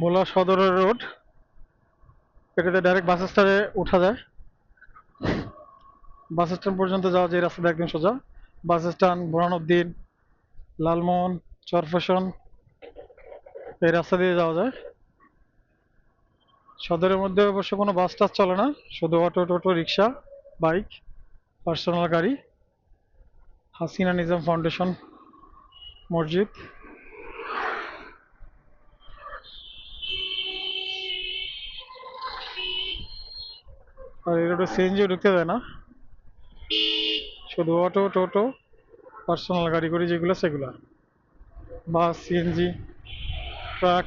ভোলা সদরের রোড। এটাতে direct bus স্ট্যান্ডে ওঠা যায়। বাস স্ট্যান্ড পর্যন্ত যাওয়া যায় রাস্তাটা একদম সোজা। বাস স্ট্যান্ড বোরানুদ্দিন লালমোহন, চরফেশন, এই রাস্তা দিয়ে যাওয়া যায়। সদরের মধ্যে অবশ্য কোনো বাস টাস চলে না। শুধু অটো, টোটো, রিক্সা বাইক পার্সোনাল গাড়ি। হাসিনা নিজাম ফাউন্ডেশন মসজিদ। আর এই রোডে সিএনজিও ঢুকতে দেয় না। শুধু অটো টোটো পার্সোনাল গাড়ি করি যেগুলো, সেগুলো। বাস সিএনজি ট্রাক,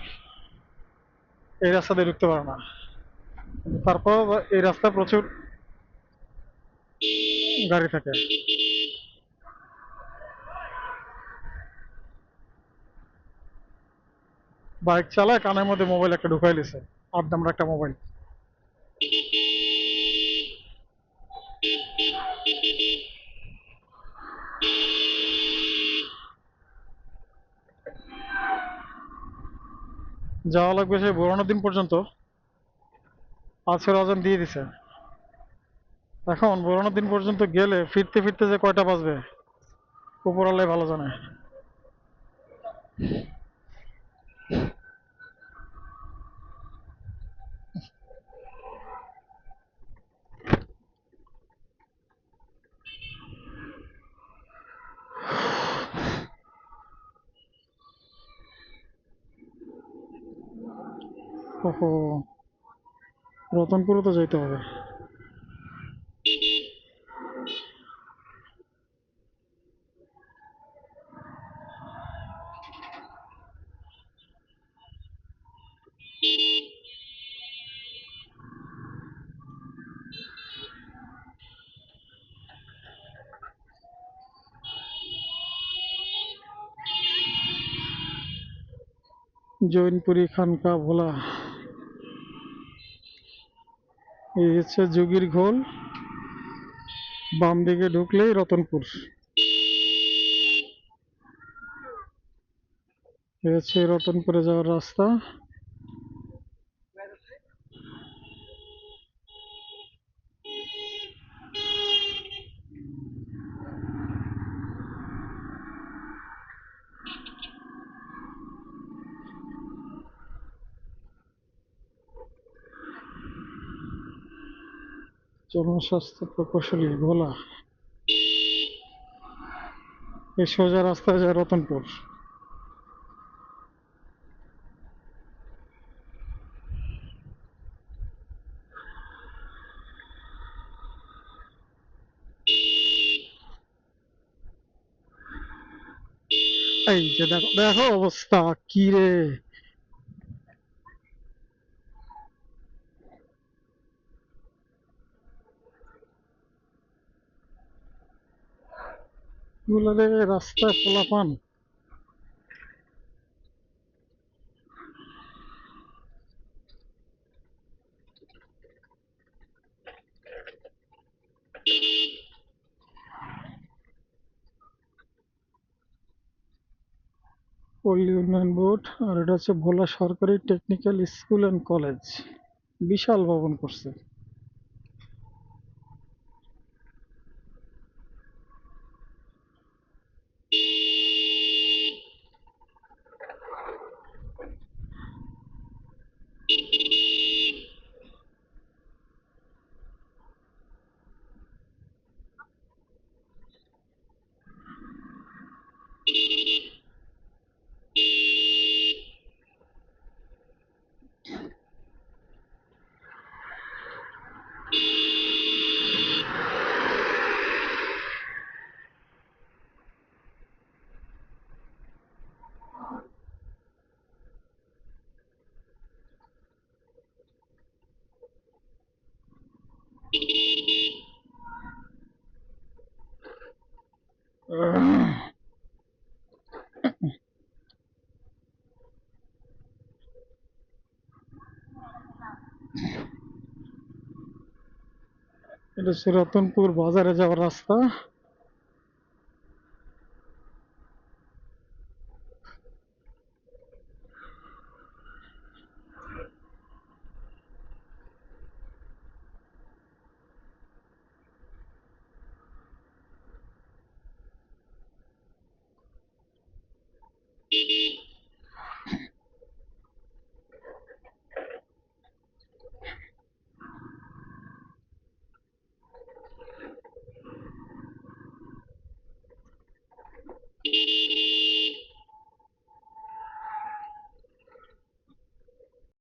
এই রাস্তা দিয়ে ঢুকতে পারে না। তারপর এই রাস্তায় প্রচুর গাড়ি থাকে। বাইক চালায়, কানের মধ্যে মোবাইল একটা ঢুকাই লিছে। আট নাম্বার একটা মোবাইল। যাওয়া লাগবে সে বোরানো দিন পর্যন্ত। আজকের আজান দিয়ে দিছে। এখন বোরানো দিন পর্যন্ত গেলে ফিরতে ফিরতে যে কয়টা বাজবে উপরালে ভালো জানে। ওহো। রতনপুরও তো যাইতে হবে। জৈনপুরি খানকা ভোলা। এই হচ্ছে যোগীর ঘোল। বাম দিকে ঢুকলেই রতনপুর। এই হচ্ছে রতনপুরে যাওয়ার রাস্তা। জনস্বাস্থ্য প্রকৌশলী ভোলা এই সোজা রাস্তায় যায় রতনপুর। এই যে দেখো দেখো অবস্থা, কি রে? গুলালে রাস্তায় পোলাপান। পল্লী উন্নয়ন বোর্ড, আর এটা হচ্ছে ভোলা সরকারি টেকনিক্যাল স্কুল অ্যান্ড কলেজ। বিশাল ভবন করছে। এটা সিরাতনপুর রতনপুর বাজারে যাওয়ার রাস্তা।